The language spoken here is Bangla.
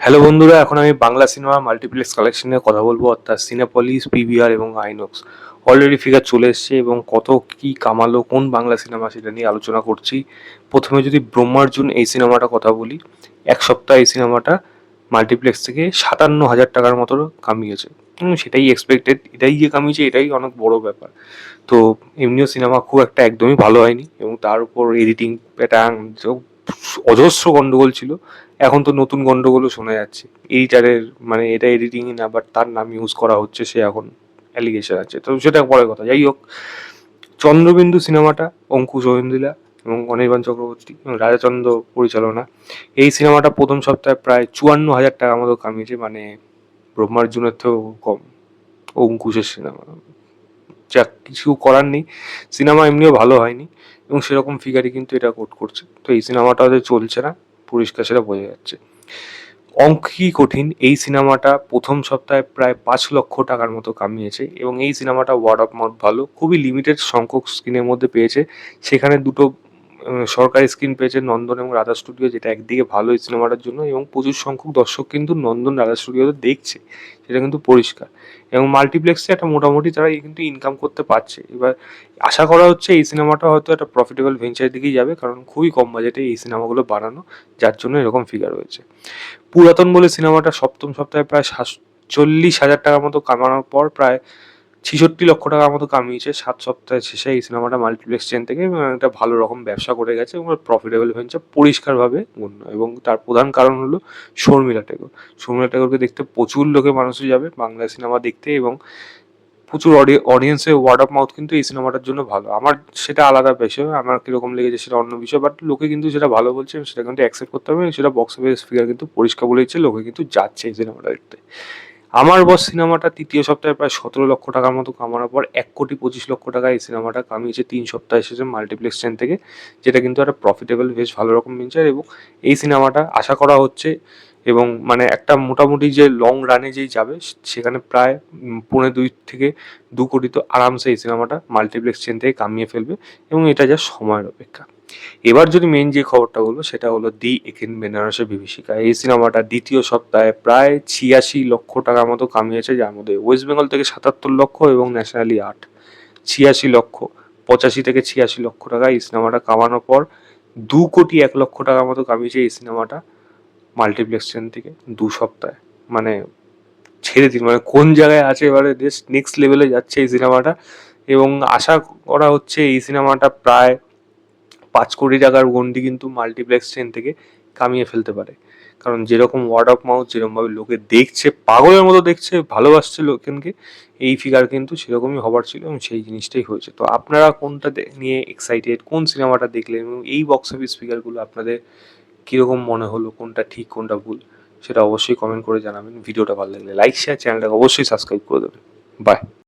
হ্যালো বন্ধুরা, এখন আমি বাংলা সিনেমা মাল্টিপ্লেক্স কালেকশন নিয়ে কথা বলব, অর্থাৎ সিনেপলিস পিভিআর এবং আইনক্স অলরেডি ফিগার চলে এসছে এবং কত কি কামালো, কোন বাংলা সিনেমা সেটা নিয়ে আলোচনা করছি। প্রথমে যদি ব্রহ্মার্জুন এই সিনেমাটা কথা বলি, এক সপ্তাহ এই সিনেমাটা মাল্টিপ্লেক্স থেকে সাতান্ন হাজার টাকার মতো কামিয়েছে। সেটাই এক্সপেক্টেড এটাই যে কামিয়েছে, এটাই অনেক বড় ব্যাপার। তো এমনিও সিনেমা খুব একটা একদমই ভালো হয়নি এবং তার উপর এডিটিং প্যাটার্ন অজস্র গন্ডগোল ছিল। এখন তো নতুন গন্ডগোলও শোনা যাচ্ছে। এইটারের মানে এটা এডিটিং না বাট তার নাম ইউজ করা হচ্ছে, সে এখন অ্যালিগেশন আছে। তো সেটা পরের কথা। যাই হোক, চন্দ্রবিন্দু সিনেমাটা অঙ্কুশ ঐন্দিলা এবং অনির্বাণ চক্রবর্তী এবং রাজাচন্দ্র পরিচালনা। এই সিনেমাটা প্রথম সপ্তাহে প্রায় চুয়ান্ন হাজার টাকা মতো কামিয়েছে মানে ব্রহ্মার্জুনের থেকেও কম। অঙ্কুশের সিনেমা। যা কিছু করার নেই। সিনেমা এমনিও ভালো হয়নি। এবং সেরকম ফিগারই কিন্তু এটা কোট করছে। তো এই সিনেমাটা হয়তো চলছে না পরিষ্কার সেটা বোঝা যাচ্ছে। অঙ্ক কি কঠিন। এই সিনেমাটা প্রথম সপ্তাহে প্রায় পাঁচ লক্ষ টাকার মতো কামিয়েছে এবং এই সিনেমাটা ওয়ার্ড অফ মাউথ ভালো। খুবই লিমিটেড সংখ্যক স্ক্রিনের মধ্যে পেয়েছে। সেখানে দুটো সরকারি স্ক্রিন পেয়েছে নন্দন এবং রাধা স্টুডিও যেটা একদিকে ভালো এই সিনেমাটার জন্য, এবং প্রচুর সংখ্যক দর্শক কিন্তু নন্দন, রাধা স্টুডিওতে দেখছে, সেটা কিন্তু পরিষ্কার। এবং মাল্টিপ্লেক্সে একটা মোটামুটি তারা কিন্তু ইনকাম করতে পারছে। এবার আশা করা হচ্ছে এই সিনেমাটা হয়তো একটা প্রফিটেবল ভেঞ্চারের দিকেই যাবে, কারণ খুবই কম বাজেটে এই সিনেমাগুলো বানানো, যার জন্য এরকম ফিগার হয়েছে পুরাতন বলে সিনেমাটা সপ্তম সপ্তাহে প্রায় সাতচল্লিশ হাজার টাকার মতো কামানোর পর প্রায় ছিষট্টি লক্ষ টাকার মতো কামিয়েছে, সাত সপ্তাহের শেষে এই সিনেমাটা মাল্টিপ্লেক্স চেন থেকে একটা ভালো রকম ব্যবসা করে গেছে এবং প্রফিটেবল ভেঞ্চার পরিষ্কারভাবে গণ্য। এবং তার প্রধান কারণ হলো শর্মিলা টেগর শর্মিলা টেগরকে দেখতে প্রচুর লোকে মানুষই যাবে বাংলা সিনেমা দেখতে এবং প্রচুর অডিয়েন্সের ওয়ার্ড অফ মাউথ কিন্তু এই সিনেমাটার জন্য ভালো। আমার সেটা আলাদা বিষয়, আমার কীরকম লেগেছে সেটা অন্য বিষয় বাট লোকে কিন্তু সেটা ভালো বলছে সেটা কিন্তু অ্যাকসেপ্ট করতে হবে সেটা বক্স অফিস ফিগার কিন্তু পরিষ্কার বলে দিচ্ছে লোকে কিন্তু যাচ্ছে এই সিনেমাটা দেখতে। আমার বস সিনেমাটা তৃতীয় সপ্তাহে প্রায় সতেরো লক্ষ টাকার মতো কামানোর পর এক কোটি পঁচিশ লক্ষ টাকা এই সিনেমাটা কামিয়েছে। তিন সপ্তাহ এসেছে মাল্টিপ্লেক্স চেন থেকে, যেটা কিন্তু একটা প্রফিটেবল বেশ ভালো রকম ভেঞ্চার এবং এই সিনেমাটা আশা করা হচ্ছে এবং মানে একটা মোটামুটি যে লং রানে যেই যাবে, সেখানে প্রায় পৌনে দুই থেকে দু কোটি তো আরামসে এই সিনেমাটা মাল্টিপ্লেক্স চেন থেকে কামিয়ে ফেলবে এবং এটা যা সময়ের অপেক্ষা। এবার যদি মেন যে খবরটা হলো, সেটা হলো দি একিন বেনারসের বিভীষিকা। এই সিনেমাটা দ্বিতীয় সপ্তাহে প্রায় ছিয়াশি লক্ষ টাকার মতো কামিয়েছে, যার মধ্যে ওয়েস্ট বেঙ্গল থেকে সাতাত্তর লক্ষ এবং ন্যাশনালি আট। ছিয়াশি লক্ষ, পঁচাশি থেকে ছিয়াশি লক্ষ টাকা এই সিনেমাটা কামানোর পর দু কোটি এক লক্ষ টাকার মতো কামিয়েছে এই সিনেমাটা মাল্টিপ্লেক্স চেন থেকে দু সপ্তাহে। মানে ছেড়ে দিন মানে কোন জায়গায় আছে এবারে জাস্ট নেক্সট লেভেলে যাচ্ছে এই সিনেমাটা। এবং আশা করা হচ্ছে এই সিনেমাটা প্রায় পাঁচ কোটি টাকার গন্ডি কিন্তু মাল্টিপ্লেক্স চেন থেকে কামিয়ে ফেলতে পারে। কারণ যেরকম ওয়ার্ড অফ মাউথ যেরকমভাবে লোকে দেখছে, পাগলের মতো দেখছে, ভালোবাসছে লোকেনকে এই ফিগার কিন্তু সেরকমই হবার ছিল এবং সেই জিনিসটাই হয়েছে। তো আপনারা কোনটা নিয়ে এক্সাইটেড কোন সিনেমাটা দেখলেন এবং এই বক্স অফিস ফিগারগুলো আপনাদের কীরকম মনে হলো, কোনটা ঠিক, কোনটা ভুল, সেটা অবশ্যই কমেন্ট করে জানাবেন। ভিডিওটা ভালো লাগলে লাইক শেয়ার চ্যানেলটাকে অবশ্যই সাবস্ক্রাইব করে দেবেন। বাই